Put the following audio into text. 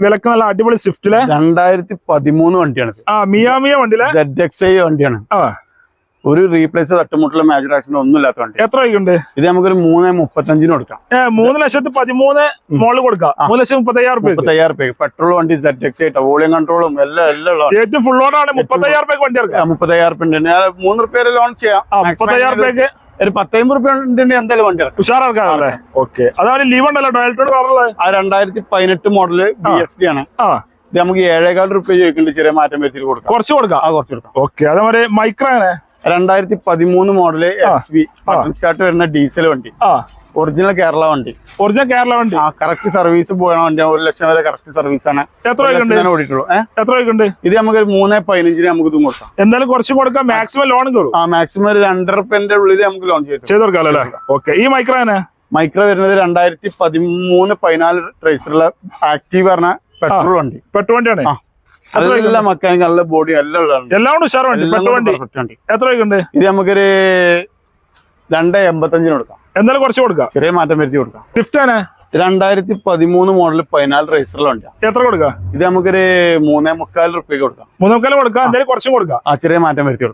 വിലക്ക് നല്ല അടിപൊളി സ്വിഫ്റ്റിലെ രണ്ടായിരത്തി പതിമൂന്ന് വണ്ടിയാണ് ആ മിയാമിയ വണ്ടിയിലെ? വണ്ടിയാണ്. ആ. ഒരു റീപ്ലേസ് തട്ടുമുട്ടുള്ള മേജർ ആക്സിഡന്റ് ഒന്നും ഇല്ലാത്ത വണ്ടി. എത്ര ഉണ്ട് ഇത് നമുക്കൊരു മൂന്ന് മുപ്പത്തഞ്ചിന് കൊടുക്കാം. മൂന്ന് ലക്ഷത്തി പതിമൂന്ന് മോൾ കൊടുക്കാം. മൂന്ന് ലക്ഷം മുപ്പത്തയ്യായിരം മുപ്പത്തയ്യായിരം രൂപ പെട്രോൾ വണ്ടി സെറ്റ് എക്സ് ആയിട്ട് വോളിയം കൺട്രോളും എല്ലാം എല്ലാം. ഏറ്റവും ഫുൾ ഓണാണ് മുപ്പത്തയ്യായിരം രൂപ വണ്ടി ഇറക്കാം. മുപ്പത്തയ്യായിരം രൂപ ഉണ്ട് മൂന്ന് റുപ്യ ലോൺ ചെയ്യാം. മുപ്പത്തയ്യായിരം റുപ്യക്ക് ഒരു പത്തമ്പത് റുപ്യ എന്തായാലും വണ്ടി ഉഷാറാക്കാണല്ലേ ഓക്കെ. അതാണ് ലീവ് ഉണ്ടല്ലോ? ആ രണ്ടായിരത്തി പതിനെട്ട് മോഡൽ ബി എക്സ് ഡി ആണ്. ആ. ഇത് നമുക്ക് ഏഴേകാൽ റുപ്യ ചോദിക്കുന്നുണ്ട് ചെറിയ മാറ്റം വരുത്തി കൊടുക്കാം. കുറച്ച് കൊടുക്കാം. ആ കുറച്ച് കൊടുക്കാം. ഓക്കെ. അതേപോലെ മൈക്രോ ആണ് രണ്ടായിരത്തി പതിമൂന്ന് model X V button start വരുന്ന ഡീസൽ വണ്ടി. ഒറിജിനൽ കേരള വണ്ടി. ഒറിജിനൽ കേരള വണ്ടി. ആ കറക്റ്റ് സർവീസ് പോയ വണ്ടി. ഒരു ലക്ഷം വരെ കറക്റ്റ് സർവീസ് ആണ്. എത്ര ഓടിയിട്ടുള്ളൂ എത്ര ഇത് നമുക്ക് ഒരു മൂന്ന് പതിനഞ്ചിന് നമുക്ക് ഇതും കൊടുക്കാം. എന്തായാലും കുറച്ച് കൊടുക്കാം. മാക്സിമം ലോൺ കയറും ആ മാക്സിമം ഒരു രണ്ടര റുപ്യന്റെ ഉള്ളിൽ നമുക്ക് ലോൺ ചെയ്തു ചെയ്ത് അല്ലേ? ഓക്കെ ഈ മൈക്രോ മൈക്രോ വരുന്നത് രണ്ടായിരത്തി പതിമൂന്ന് പതിനാല് റേസറുള്ള ആക്റ്റീവ് പറഞ്ഞ പെട്രോൾ വണ്ടി. പെട്രോൾ വണ്ടിയാണ്. നല്ല മെക്കാനിക് നല്ല ബോഡി എല്ലാം എല്ലാം കൊണ്ട് ഉഷാർ വണ്ടി. പെട്ടു വണ്ടി. perfect എത്ര രൂപയുണ്ട് ഇത് നമുക്കൊരു രണ്ട് എൺപത്തഞ്ചിന് കൊടുക്കാം. എന്തായാലും കുറച്ച് കൊടുക്കാം. ചെറിയ മാറ്റം വരുത്തി കൊടുക്കാം. സ്വിഫ്റ്റ് ആണ്? രണ്ടായിരത്തി പതിമൂന്ന് മോഡൽ പതിനാല് രജിസ്റ്ററിലുണ്ട് എത്ര കൊടുക്കാം? ഇത് നമുക്കൊരു മൂന്നേ മുക്കാൽ റുപ്യക്ക് കൊടുക്കാം. മൂന്നേ മൂന്നേക്കാലും കൊടുക്കാം. എന്തായാലും കുറച്ചും കൊടുക്കാം. ആ ചെറിയ മാറ്റം വരുത്തി കൊടുക്കാം.